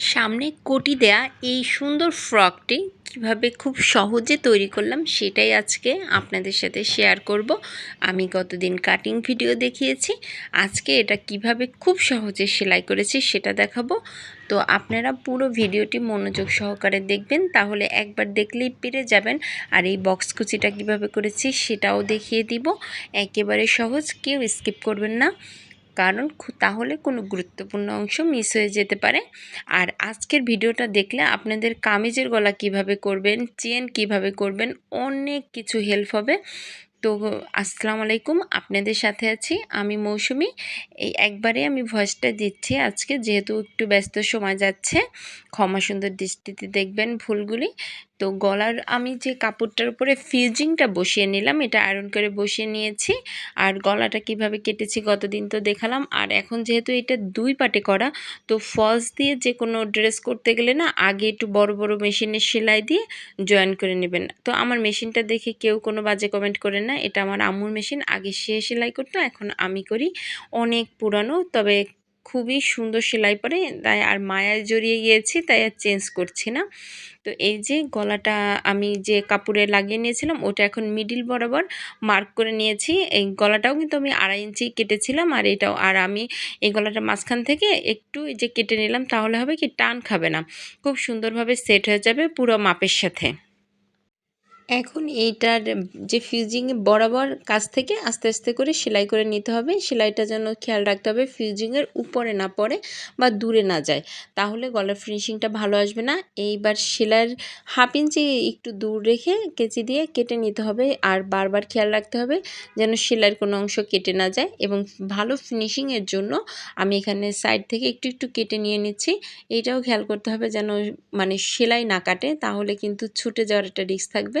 সামনে কোটি দেয়া এই সুন্দর ফ্রকটি কীভাবে খুব সহজে তৈরি করলাম সেটাই আজকে আপনাদের সাথে শেয়ার করব। আমি গতদিন কাটিং ভিডিও দেখিয়েছি। আজকে এটা কীভাবে খুব সহজে সেলাই করেছি সেটা দেখাবো। তো আপনারা পুরো ভিডিওটি মনোযোগ সহকারে দেখবেন, তাহলে একবার দেখলেই পেরে যাবেন। আর এই বক্স কুচিটা কীভাবে করেছি সেটাও দেখিয়ে দিব। একেবারে সহজ, কেউ স্কিপ করবেন না। কারণ তাহলে কোনো গুরুত্বপূর্ণ অংশ মিস হয়ে যেতে পারে। আর আজকের ভিডিওটা দেখলে আপনাদের কামিজের গলা কীভাবে করবেন, চেন কীভাবে করবেন, অনেক কিছু হেল্প হবে। তো আসসালামু আলাইকুম আপনাদের সাথে আছি আমি মৌসুমি। এই একবারে আমি ভয়েসটা দিচ্ছি আজকে, যেহেতু একটু ব্যস্ত সময় যাচ্ছে, ক্ষমা সুন্দর দৃষ্টিতে দেখবেন ভুলগুলি। তো গলার আমি যে কাপড়টার উপরে ফিউজিংটা বসিয়ে নিলাম, এটা আয়রন করে বসিয়ে নিয়েছি। আর গলাটা কীভাবে কেটেছি গতদিন তো দেখালাম। আর এখন যেহেতু এটা দুই পাটে করা, তো ফলস দিয়ে যে কোনো ড্রেস করতে গেলে না, আগে একটু বড় বড় মেশিনের সেলাই দিয়ে জয়েন করে নেবেন। তো আমার মেশিনটা দেখে কেউ কোনো বাজে কমেন্ট করে না। এটা আমার আম্মুর মেশিন। আগে সে সেলাই করতো, এখন আমি করি। অনেক পুরানো, তবে খুবই সুন্দর সেলাই পরে। তাই আর মায়ায় জড়িয়ে গিয়েছি, তাই আর চেঞ্জ করছি না। তো এই যে গলাটা আমি যে কাপড়ে লাগিয়ে নিয়েছিলাম, ওটা এখন মিডিল বরাবর মার্ক করে নিয়েছি। এই গলাটাও কিন্তু আমি আড়াই ইঞ্চি কেটেছিলাম, আর এটাও, আর আমি এই গলাটা মাঝখান থেকে একটু যে কেটে নিলাম, তাহলে হবে কি টান খাবে না। খুব সুন্দরভাবে সেট হয়ে যাবে পুরো মাপের সাথে। এখন এইটার যে ফিউজিং বরাবর কাছ থেকে আস্তে আস্তে করে সেলাই করে নিতে হবে। সেলাইটা যেন খেয়াল রাখতে হবে ফিউজিংয়ের উপরে না পড়ে বা দূরে না যায়। তাহলে গলার ফিনিশিংটা ভালো আসবে না। এইবার সেলাইয়ের হাফ ইঞ্চি একটু দূর রেখে কেচি দিয়ে কেটে নিতে হবে। আর বারবার খেয়াল রাখতে হবে যেন সেলাইয়ের কোনো অংশ কেটে না যায় এবং ভালো ফিনিশিংয়ের জন্য আমি এখানে সাইড থেকে একটু একটু কেটে নিয়ে নিচ্ছি। এইটাও খেয়াল করতে হবে যেন মানে সেলাই না কাটে। তাহলে কিন্তু ছুটে যাওয়ার একটা রিস্ক থাকবে।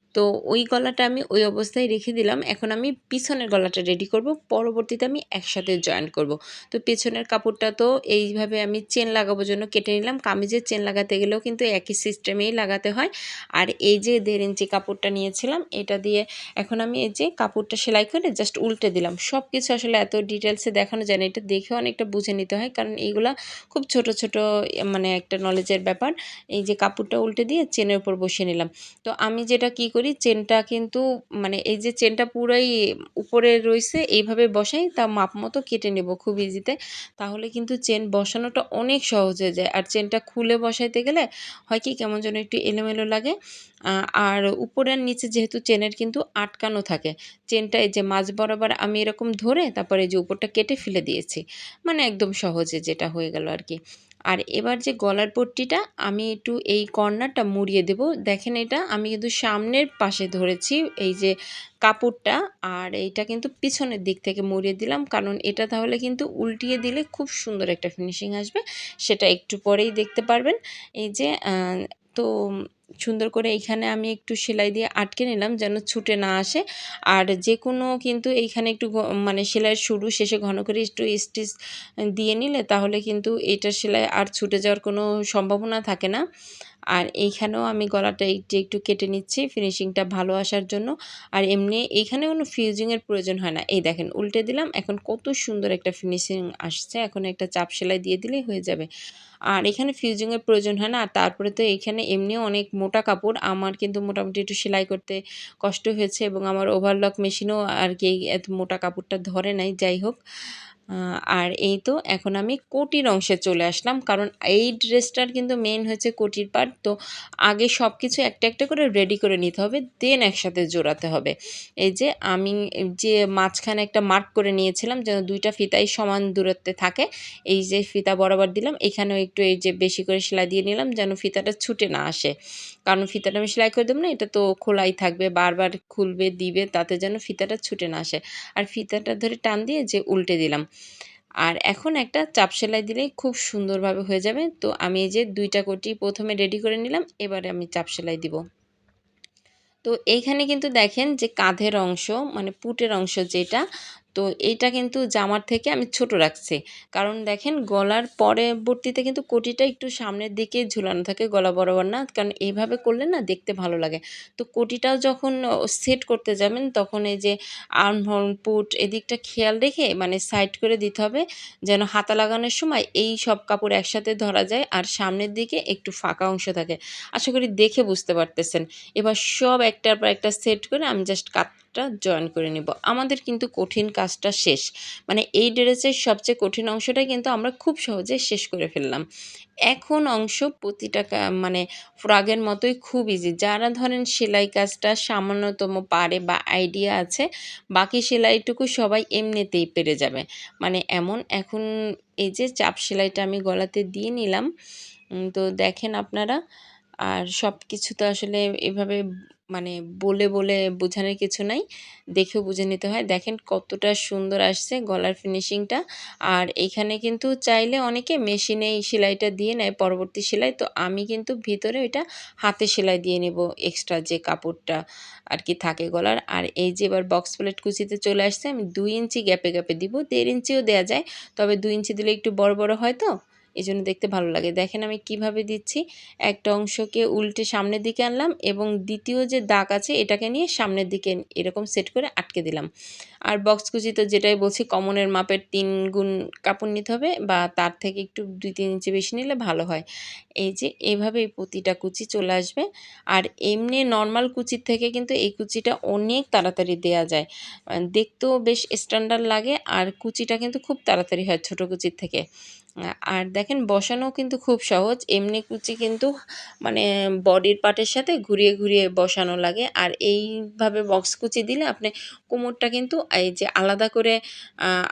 তো ওই গলাটা আমি ওই অবস্থায় রেখে দিলাম। এখন আমি পিছনের গলাটা রেডি করব, পরবর্তীতে আমি একসাথে জয়েন করব। তো পেছনের কাপড়টা তো এইভাবে আমি চেন লাগাবো জন্য কেটে নিলাম। কামিজের চেন লাগাতে গেলেও কিন্তু একই সিস্টেমেই লাগাতে হয়। আর এই যে দেড় ইঞ্চি কাপড়টা নিয়েছিলাম, এটা দিয়ে এখন আমি এই যে কাপড়টা সেলাই করে জাস্ট উল্টে দিলাম। সব কিছু আসলে এত ডিটেলসে দেখানো যায় না, এটা দেখে অনেকটা বুঝে নিতে হয়। কারণ এইগুলা খুব ছোট ছোট মানে একটা নলেজের ব্যাপার। এই যে কাপড়টা উল্টে দিয়ে চেনের উপর বসিয়ে নিলাম। তো আমি যেটা কী চেনটা কিন্তু মানে এই যে চেনটা পুরাই উপরে রয়েছে এইভাবে বসাই, তা মাপ মতো কেটে নেব খুব ইজিতে। তাহলে কিন্তু চেন বসানোটা অনেক সহজ হয়ে যায়। আর চেনটা খুলে বসাইতে গেলে হয় কি, কেমন যেন একটু এলোমেলো লাগে। আর উপরের নিচে যেহেতু চেনের কিন্তু আটকানো থাকে, চেনটা এই যে মাঝ বরাবর আমি এরকম ধরে তারপরে যে উপরটা কেটে ফেলে দিয়েছি। মানে একদম সহজে যেটা হয়ে গেল আর কি। আর এবার যে গলার পট্টিটা, আমি একটু এই কর্নারটা মুড়িয়ে দেব। দেখেন এটা, আমি কিন্তু সামনের পাশে ধরেছি এই যে কাপড়টা, আর এইটা কিন্তু পিছনের দিক থেকে মুড়িয়ে দিলাম। কারণ এটা তাহলে কিন্তু উল্টিয়ে দিলে খুব সুন্দর একটা ফিনিশিং আসবে। সেটা একটু পরেই দেখতে পারবেন। এই যে তো সুন্দর করে এইখানে আমি একটু সেলাই দিয়ে আটকে নিলাম যেন ছুটে না আসে। আর যে কোনো কিন্তু এইখানে একটু মানে সেলাই শুরু, শেষে ঘন করে একটু স্টিচ দিয়ে নিলে তাহলে কিন্তু এটার সেলাই আর ছুটে যাওয়ার কোনো সম্ভাবনা থাকে না। আর এইখানেও আমি গলাটা একটু একটু কেটে নিচ্ছি ফিনিশিংটা ভালো আসার জন্য। আর এমনি এইখানে কোনো ফিউজিংয়ের প্রয়োজন হয় না। এই দেখেন, উল্টে দিলাম, এখন কত সুন্দর একটা ফিনিশিং আসছে। এখন একটা চাপ সেলাই দিয়ে দিলেই হয়ে যাবে। আর এখানে ফিউজিংয়ের প্রয়োজন হয় না। আর তারপরে তো এখানে এমনিও অনেক মোটা কাপড়। আমার কিন্তু মোটামুটি একটু সেলাই করতে কষ্ট হয়েছে এবং আমার ওভারলক মেশিনও আর কি এত মোটা কাপড়টা ধরে নাই। যাই হোক আর এই তো এখন আমি কোটির অংশে চলে আসলাম। কারণ এই ড্রেসটার কিন্তু মেন হচ্ছে কোটির পার্ট তো আগে সব কিছু একটা একটা করে রেডি করে নিতে হবে দেন একসাথে জোড়াতে হবে। এই যে আমি যে মাঝখানে একটা মার্ক করে নিয়েছিলাম, যেন দুইটা ফিতাই সমান দূরত্বে থাকে, এই যে ফিতা বরাবর দিলাম, এখানেও একটু এই যে বেশি করে সেলাই দিয়ে নিলাম, যেন ফিতাটা ছুটে না আসে। কারণ ফিতাটা আমি সেলাই করে দেবো না, এটা তো খোলাই থাকবে, বারবার খুলবে, দিবে, তাতে যেন ফিতাটা ছুটে না আসে। আর ফিতাটা ধরে টান দিয়ে যে উল্টে দিলাম। আর এখন একটা চাপ সেলাই দিলেই খুব সুন্দরভাবে হয়ে যাবে। তো আমি এই যে দুইটা কোটি প্রথমে রেডি করে নিলাম, এবারে আমি চাপ সেলাই দিব। তো এইখানে কিন্তু দেখেন যে কাঁধের অংশ মানে পুটের অংশ যেটা তো এইটা কিন্তু জামার থেকে আমি ছোট রাখছি। কারণ দেখেন গলার পরবর্তীতে কিন্তু কোটিটা একটু সামনের দিকে ঝুলানো থাকে, গলা বরাবর না। কারণ এইভাবে করলে না দেখতে ভালো লাগে। তো কোটিটাও যখন সেট করতে যাবেন, তখন এই যে আর্মহোল, পুট এদিকটা খেয়াল রেখে মানে সাইড করে দিতে হবে যেন হাতা লাগানোর সময় এই সব কাপড় একসাথে ধরা যায় আর সামনের দিকে একটু ফাঁকা অংশ থাকে। আশা করি দেখে বুঝতে পারতেছেন। এবার সব একটার পর একটা সেট করে আমি জাস্ট কাপটা জয়েন করে নেব। আমাদের কিন্তু কঠিন কাজটা শেষ। মানে এই ড্রেসের সবচেয়ে কঠিন অংশটাই কিন্তু আমরা খুব সহজে শেষ করে ফেললাম। এখন অংশ প্রতিটা মানে ফ্রগের মতোই খুব ইজি যারা ধরেন সেলাই কাজটা সামান্যতম পারে বা আইডিয়া আছে, বাকি সেলাইটুকু সবাই এমনিতেই পেরে যাবে। মানে এমন, এখন এই যে চাপ সেলাইটা আমি গলাতে দিয়ে নিলাম। তো দেখেন আপনারা, আর সব কিছু তো আসলে এভাবে মানে বলে বলে বোঝানোর কিছু নাই। দেখেও বুঝে নিতে হয়। দেখেন কতটা সুন্দর আসছে গলার ফিনিশিংটা আর এইখানে কিন্তু চাইলে অনেকে মেশিনে এই সেলাইটা দিয়ে নেয়, পরবর্তী সেলাই। তো আমি কিন্তু ভিতরে ওইটা হাতে সেলাই দিয়ে নেব এক্সট্রা যে কাপড়টা আর কি থাকে গলার। আর এই যে এবার বক্স প্লেট কুচিতে চলে আসছে, আমি দুই ইঞ্চি গ্যাপে গ্যাপে দিব। দেড় ইঞ্চিও দেওয়া যায়, তবে দুই ইঞ্চি দিলে একটু বড় বড় হয় তো? এই জন্য দেখতে ভালো লাগে। দেখেন আমি কীভাবে দিচ্ছি। একটা অংশকে উল্টে সামনের দিকে আনলাম এবং দ্বিতীয় যে দাগ আছে এটাকে নিয়ে সামনের দিকে এরকম সেট করে আটকে দিলাম। আর বক্স কুচি তো যেটাই বলছি, কমনের মাপের তিন গুণ কাপড় নিতে হবে বা তার থেকে একটু দুই তিন ইঞ্চি বেশি নিলে ভালো হয়। এই যে এইভাবে প্রতিটা কুচি চলে আসবে। আর এমনি নর্মাল কুচির থেকে কিন্তু এই কুচিটা অনেক তাড়াতাড়ি দেয়া যায়। দেখতেও বেশ স্ট্যান্ডার্ড লাগে আর কুচিটা কিন্তু খুব তাড়াতাড়ি হয় ছোটো কুচির থেকে। আর দেখেন বসানো কিন্তু খুব সহজ। এমনি কুচি কিন্তু মানে বডির পার্টের সাথে ঘুরিয়ে ঘুরিয়ে বসানো লাগে। আর এইভাবে বক্স কুচি দিলে আপনি কোমরটা কিন্তু এই যে আলাদা করে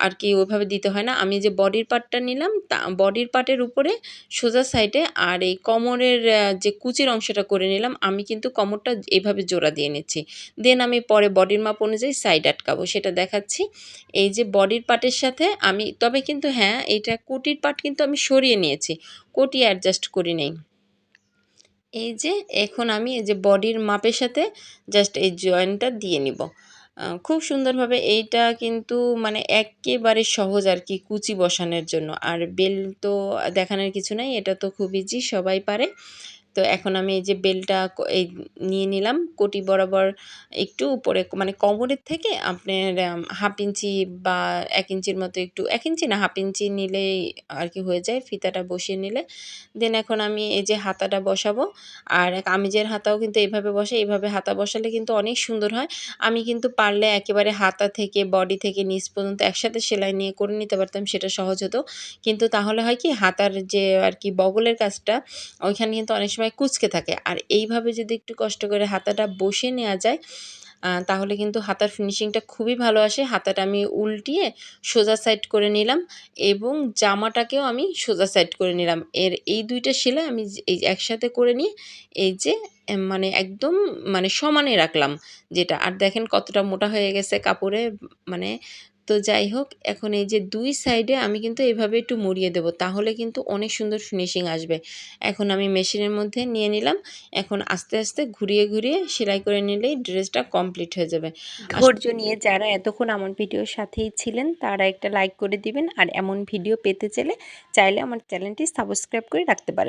আর কি ওইভাবে দিতে হয় না। আমি যে বডির পার্টটা নিলাম, তা, বডির পার্টের উপরে সোজা সাইডে আর এই কোমরের যে কুচির অংশটা করে নিলাম, আমি কিন্তু কোমরটা এইভাবে জোড়া দিয়ে নিচ্ছি। দেন আমি পরে বডির মাপ অনুযায়ী সাইড আটকাবো, সেটা দেখাচ্ছি। এই যে বডির পার্টের সাথে আমি, তবে কিন্তু হ্যাঁ এটা কুটির পার্ট কিন্তু আমি সরিয়ে নিয়েছি। কোটি অ্যাডজাস্ট করি নেই। এই যে, এখন আমি এই যে বডির মাপের সাথে জাস্ট এই জয়েন্টটা দিয়ে নিব। খুব সুন্দরভাবে এইটা কিন্তু মানে একেবারে সহজ আর কি কুচি বসানোর জন্য। আর বেল তো দেখানোর কিছু নাই, এটা তো খুব ইজি সবাই পারে। তো এখন আমি এই যে বেলটা এই নিয়ে নিলাম। কোটি বরাবর একটু উপরে মানে কোমরের থেকে আপনার হাফ ইঞ্চি বা এক ইঞ্চির মতো একটু, এক ইঞ্চি না, হাফ ইঞ্চি নিলেই আর কি হয়ে যায়, ফিতাটা বসিয়ে নিলে। দেন এখন আমি এই যে হাতাটা বসাবো। আর কামিজের হাতাও কিন্তু এইভাবে বসে, এইভাবে হাতা বসালে কিন্তু অনেক সুন্দর হয়। আমি কিন্তু পারলে একেবারে হাতা থেকে, বডি থেকে নিচ পর্যন্ত একসাথে সেলাই নিয়ে করে নিতে পারতাম, সেটা সহজ হতো। কিন্তু তাহলে হয় কি, হাতার যে আর কি বগলের কাজটা, ওইখানে কিন্তু অনেক সময় কুচকে থাকে। আর এইভাবে যদি একটু কষ্ট করে হাতাটা বসে নেওয়া যায় তাহলে কিন্তু হাতার ফিনিশিংটা খুবই ভালো আসে। হাতাটা আমি উল্টিয়ে সোজা সাইড করে নিলাম এবং জামাটাকেও আমি সোজা সাইড করে নিলাম। এর এই দুইটা সেলাই আমি এই একসাথে করে নিয়ে এই যে মানে একদম মানে সমানে রাখলাম যেটা। আর দেখেন কতটা মোটা হয়ে গেছে কাপড়ে মানে তো যাই হোক এখন এই যে দুই সাইডে আমি কিন্তু এভাবে একটু মুড়িয়ে দেবো তাহলে কিন্তু অনেক সুন্দর ফিনিশিং আসবে। এখন আমি মেশিনের মধ্যে নিয়ে নিলাম এখন আস্তে আস্তে ঘুরিয়ে ঘুরিয়ে সেলাই করে নিলেই ড্রেসটা কমপ্লিট হয়ে যাবে। ধৈর্য নিয়ে যারা এতক্ষণ আমার ভিডিওর সাথেই ছিলেন তারা একটা লাইক করে দিবেন আর এমন ভিডিও পেতে চাইলে চাইলে আমার চ্যানেলটি সাবস্ক্রাইব করে রাখতে পারেন।